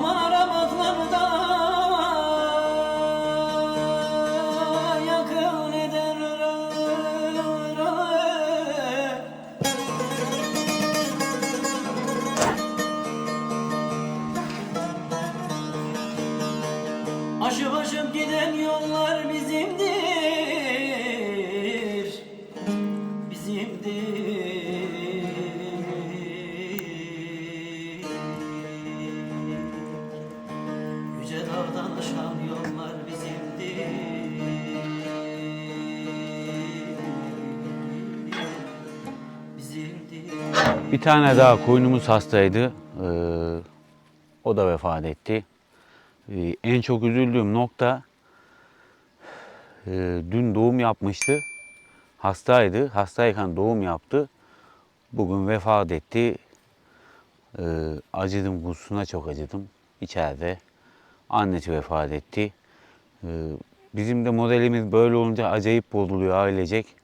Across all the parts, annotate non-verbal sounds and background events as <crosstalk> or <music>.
আমার Bir tane daha koyunumuz hastaydı. Ee, o da vefat etti. Ee, en çok üzüldüğüm nokta e, dün doğum yapmıştı. Hastaydı. Hastayken doğum yaptı. Bugün vefat etti. Ee, acıdım, kutusuna çok acıdım. İçeride. Annesi vefat etti. Ee, bizim de modelimiz böyle olunca acayip bozuluyor ailecek.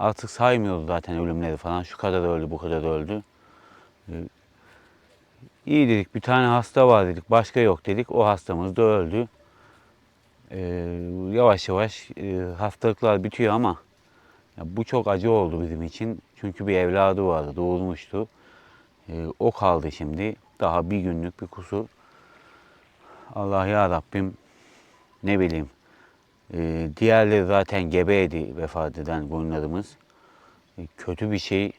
Artık saymıyordu zaten ölümleri falan. Şu kadar öldü, bu kadar öldü. Ee, iyi dedik, bir tane hasta var dedik, başka yok dedik. O hastamız da öldü. Ee, yavaş yavaş e, hastalıklar bitiyor ama bu çok acı oldu bizim için. Çünkü bir evladı vardı, doğurmuştu. Ee, o kaldı şimdi. Daha bir günlük bir kusur. Allah ya Rabbim ne bileyim. Ee, diğerleri zaten gebeydi vefat eden koyunlarımız. E, kötü bir şey.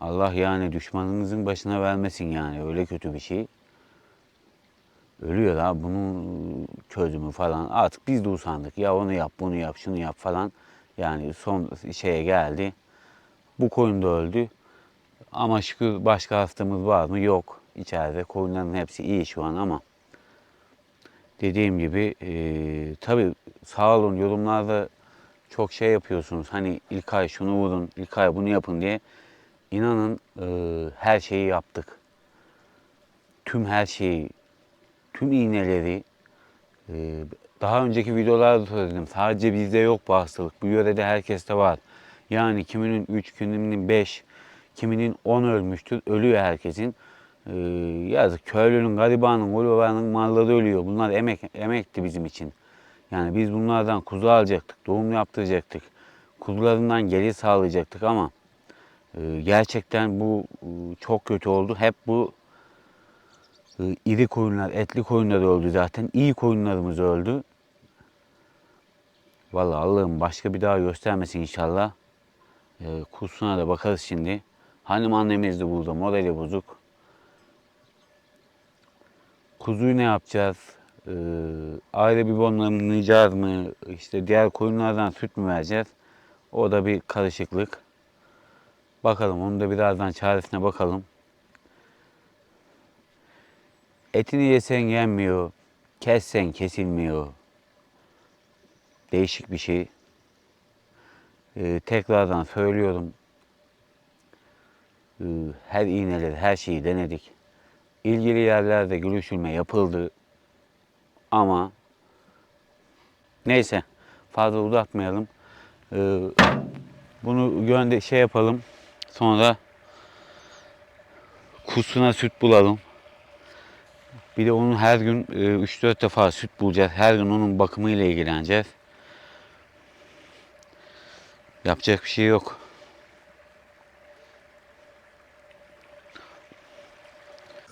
Allah yani düşmanınızın başına vermesin yani öyle kötü bir şey. Ölüyor ha bunun çözümü falan. Artık biz de usandık. Ya onu yap, bunu yap, şunu yap falan. Yani son şeye geldi. Bu koyun da öldü. Ama şükür başka hastamız var mı? Yok. İçeride koyunların hepsi iyi şu an ama dediğim gibi e, tabii sağ olun yorumlarda çok şey yapıyorsunuz. Hani ilk ay şunu vurun, ilk ay bunu yapın diye. İnanın e, her şeyi yaptık. Tüm her şeyi, tüm iğneleri, e, daha önceki videolarda söyledim. Sadece bizde yok bu hastalık. Bu yörede herkeste var. Yani kiminin 3, kiminin 5, kiminin 10 ölmüştür. Ölüyor herkesin. Ee, yazık köylünün, garibanın, garibanın malları ölüyor. Bunlar emek, emekti bizim için. Yani biz bunlardan kuzu alacaktık, doğum yaptıracaktık. Kuzularından gelir sağlayacaktık ama e, gerçekten bu e, çok kötü oldu. Hep bu e, iri koyunlar, etli koyunlar öldü zaten. İyi koyunlarımız öldü. Vallahi Allah'ım başka bir daha göstermesin inşallah. E, kursuna da bakarız şimdi. Hanım annemiz de burada, modeli bozuk. Kuzuyu ne yapacağız? Ee, aile bibonlarını mı? İşte diğer koyunlardan süt mü vereceğiz? O da bir karışıklık. Bakalım onu da birazdan çaresine bakalım. Etini yesen yenmiyor. Kessen kesilmiyor. Değişik bir şey. Ee, tekrardan söylüyorum. Ee, Her iğneleri, her şeyi denedik. İlgili yerlerde görüşülme yapıldı. Ama neyse fazla uzatmayalım. Ee, Bunu gönde şey yapalım. Sonra kusuna süt bulalım. Bir de onun her gün e, 3-4 defa süt bulacağız. Her gün onun bakımıyla ilgileneceğiz. Yapacak bir şey yok.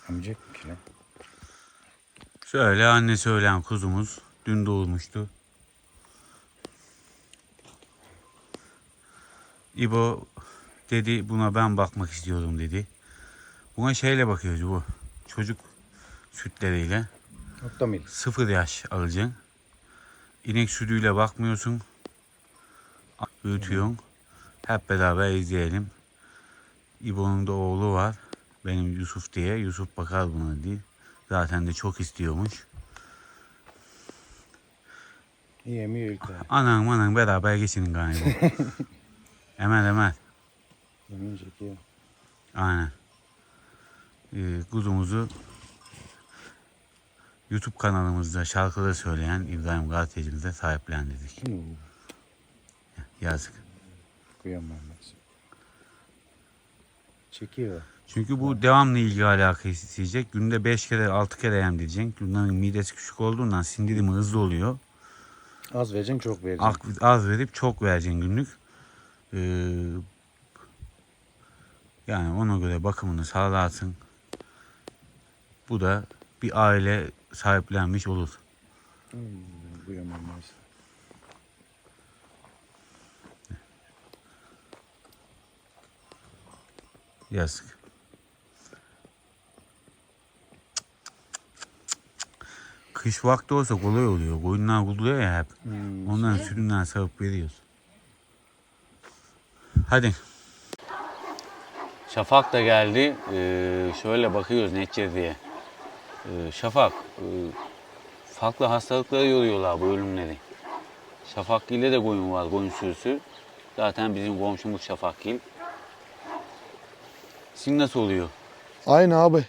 Amcık ki lan. Şöyle annesi ölen kuzumuz dün doğurmuştu. İbo dedi buna ben bakmak istiyorum dedi. Buna şeyle bakıyoruz bu çocuk sütleriyle. Nokta mil. Sıfır yaş alacaksın. İnek sütüyle bakmıyorsun. Büyütüyorsun. Hep beraber izleyelim. İbo'nun da oğlu var. Benim Yusuf diye. Yusuf bakar buna diye. Zaten de çok istiyormuş. Yemiyor ilk Anan manan beraber geçinin galiba. <laughs> Emel emel. Yemeyecek ya. Aynen. Ee, kuzumuzu YouTube kanalımızda şarkıları söyleyen İbrahim Gazetecimize sahiplendirdik. Yazık. Kıyamam. Çekiyor. Çünkü bu devamlı ilgi alaka isteyecek. Günde 5 kere 6 kere emdireceksin. Bunların midesi küçük olduğundan sindirimi hızlı oluyor. Az vereceksin çok vereceksin. Az verip çok vereceksin günlük. Ee, yani ona göre bakımını sağlarsın. Bu da bir aile sahiplenmiş olur. Hmm. Yazık. Kış vakti olsa kolay oluyor. Koyunlar kuduluyor ya hep. Hmm. Ondan sütünden sağıp veriyoruz. Hadi. Şafak da geldi. Ee, şöyle bakıyoruz ne edeceğiz diye. Ee, Şafak, e, farklı hastalıklara yoruyorlar bu ölümleri. Şafakgil'de de koyun var, koyun sürüsü. Zaten bizim komşumuz Şafakgil. Sizin nasıl oluyor? Aynı abi.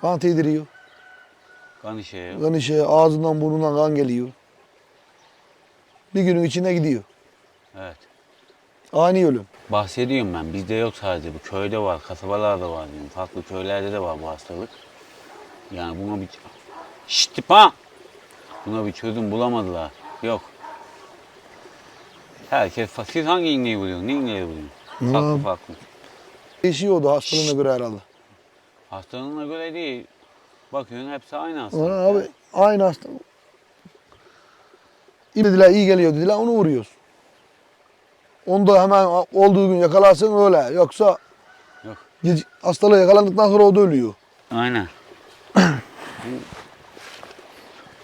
Kan tidiriyor. Kan işe Kan işe ağzından burnundan kan geliyor. Bir günün içine gidiyor. Evet. Ani ölüm. Bahsediyorum ben. Bizde yok sadece bu. Köyde var, kasabalarda var diyorum. Farklı köylerde de var bu hastalık. Yani buna bir... Şşt tipa! Buna bir çözüm bulamadılar. Yok. Herkes... Siz hangi iğneyi vuruyorsun? Ne iğneyi vuruyorsun? Farklı farklı. Değişiyordu hastalığına göre herhalde. Hastalığına göre değil. Bakıyorsun hepsi aynı hastalık. Ona abi aynı hastalık. İyi dediler iyi geliyor dediler onu vuruyoruz. Onu da hemen olduğu gün yakalarsın öyle. Yoksa Yok. gece- hastalığı yakalandıktan sonra o da ölüyor. Aynen. Bu-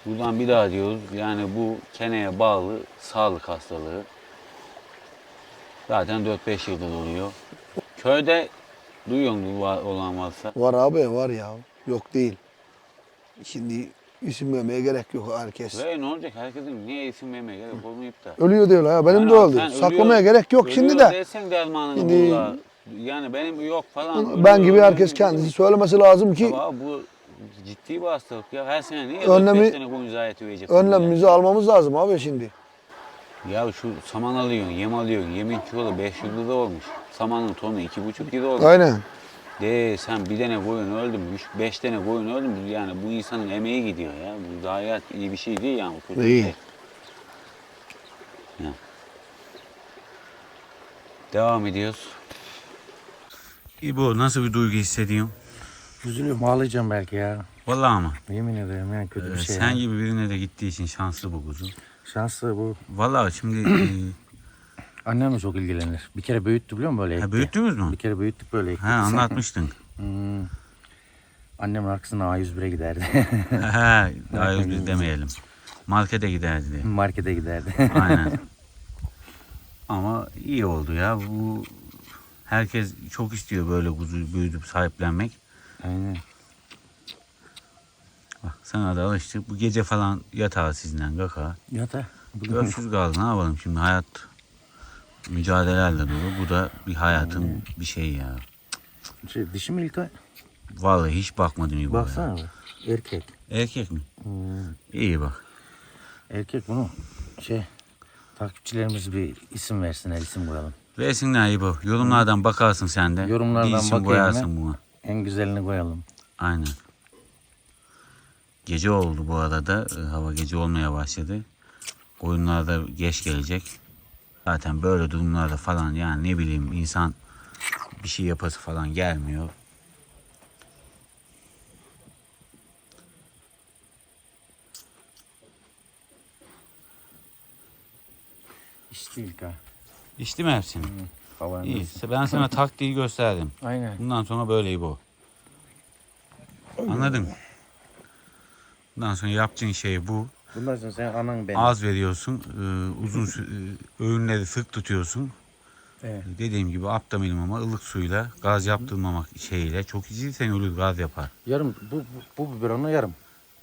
Buradan bir daha diyoruz. Yani bu çeneye bağlı sağlık hastalığı. Zaten 4-5 yıldır oluyor. Köyde duyuyor musun var- olan varsa? Var abi var ya. Yok değil. Şimdi isim vermeye gerek yok herkes. Ve ne olacak? Herkesin niye isim vermeye gerek olmayıp da. Ölüyor diyorlar ya. Benim de Yani öldü. sen Saklamaya ölüyor- gerek yok şimdi de. Dersen dermanını Şimdi- bulurlar. Yani benim yok falan. Ben ölüyor, gibi herkes kendisi söylemesi lazım ki Ama bu ciddi bir hastalık ya. Her sene niye Önlemi- 4-5 sene boyunca hayat verecek? önlemimizi almamız lazım abi şimdi. Ya şu saman alıyorsun, yem alıyorsun. Yemin kilo 500 lira olmuş. Samanın tonu 2,5 lira olmuş. Aynen. De sen bir tane koyun öldün, üç, beş tane koyun öldün. Yani bu insanın emeği gidiyor ya. Bu da hayat iyi bir şey değil yani. Bir İyi. şey. Ya. Devam ediyoruz. İbo nasıl bir duygu hissediyorsun? Üzülüyorum ağlayacağım belki ya. Vallahi ama. Yemin ederim yani kötü bir Ee, şey. sen ya. gibi birine de gittiği için şanslı bu kuzu. Şanslı bu. Vallahi şimdi <clears throat> e, Annem de çok ilgilenir. Bir kere büyüttü biliyor musun böyle ekti. ha, büyüttünüz mü? Bir kere büyüttük böyle ekti. Ha anlatmıştın. Hmm. Annemin arkasına A101'e giderdi. <laughs> ha, daha biz demeyelim. Markete giderdi. Markete giderdi. Aynen. <laughs> Ama iyi oldu ya. Bu herkes çok istiyor böyle kuzuyu büyütüp sahiplenmek. Aynen. Sana da alıştık. Bu gece falan yatağı sizden kaka. Yata. Bugün Öksüz kaldı ne yapalım şimdi hayat mücadelelerle dolu. Bu da bir hayatın bir şeyi ya. Şey, dişi mi İlkay? Vallahi hiç bakmadım İbo ya. Baksana be. Erkek. Erkek mi? İyi bak. Erkek bunu şey takipçilerimiz bir isim versinler isim koyalım. Versinler İbo. Yorumlardan bakarsın sen de. Yorumlardan bir isim bakayım koyarsın ben. buna. En güzelini koyalım. Aynen. Gece oldu bu arada. Ee, Hava gece olmaya başladı. Oyunlar da geç gelecek. Zaten böyle durumlarda falan yani ne bileyim insan bir şey yapası falan gelmiyor. İşte İlkay. İçti mi hepsini? İyi. Ben sana taktiği gösterdim. Aynen. Bundan sonra böyle bu. Anladın mı? Bundan sonra yapacağın şey bu. Bundan sonra sen anan benim. Az veriyorsun. e, uzun e, öğünleri sık tutuyorsun. Evet. Dediğim gibi abdominim ama ılık suyla gaz yaptırmamak şeyiyle çok içiysen ölür gaz yapar. Yarım bu, bu, bu biberonu yarım.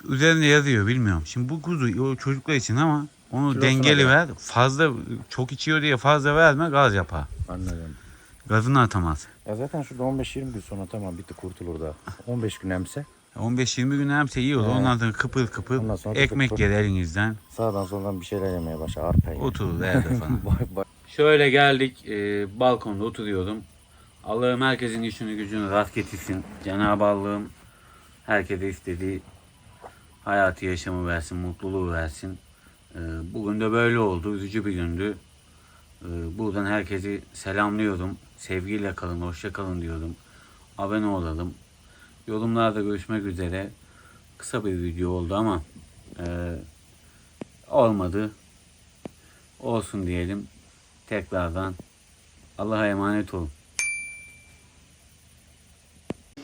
Üzerinde yazıyor bilmiyorum. Şimdi bu kuzu o çocuklar için ama onu Kilosuna dengeli ver. Fazla çok içiyor diye fazla verme gaz yapar. Anladım. Gazını atamaz. Ya zaten şurada 15-20 gün sonra tamam bitti kurtulur da. <laughs> 15 gün emse 15-20 gün hemse iyi olur. Evet. Ondan sonra kıpır kıpır Ondan sonra ekmek kıpır yer elinizden. sağdan soldan bir şeyler yemeye başlar. Arpa yiyor. Oturur evde <laughs> falan. Şöyle geldik e, balkonda oturuyordum. Allah'ım herkesin işini gücünü rast getirsin. Cenab-ı Allah'ım herkese istediği hayatı yaşamı versin, mutluluğu versin. E, bugün de böyle oldu. Üzücü bir gündü. E, buradan herkesi selamlıyorum. Sevgiyle kalın, hoşça kalın diyorum. Abone olalım. Yorumlarda görüşmek üzere. Kısa bir video oldu ama e, olmadı. Olsun diyelim. Tekrardan Allah'a emanet olun.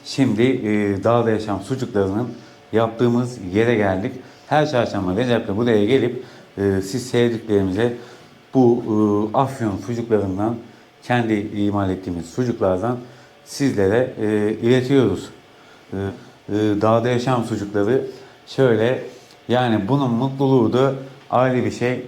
Şimdi e, dağda yaşam sucuklarının yaptığımız yere geldik. Her çarşamba Recep'le buraya gelip e, siz sevdiklerimize bu e, afyon sucuklarından kendi imal ettiğimiz sucuklardan sizlere e, iletiyoruz. E, e, dağda yaşam sucukları şöyle yani bunun mutluluğu da ayrı bir şey.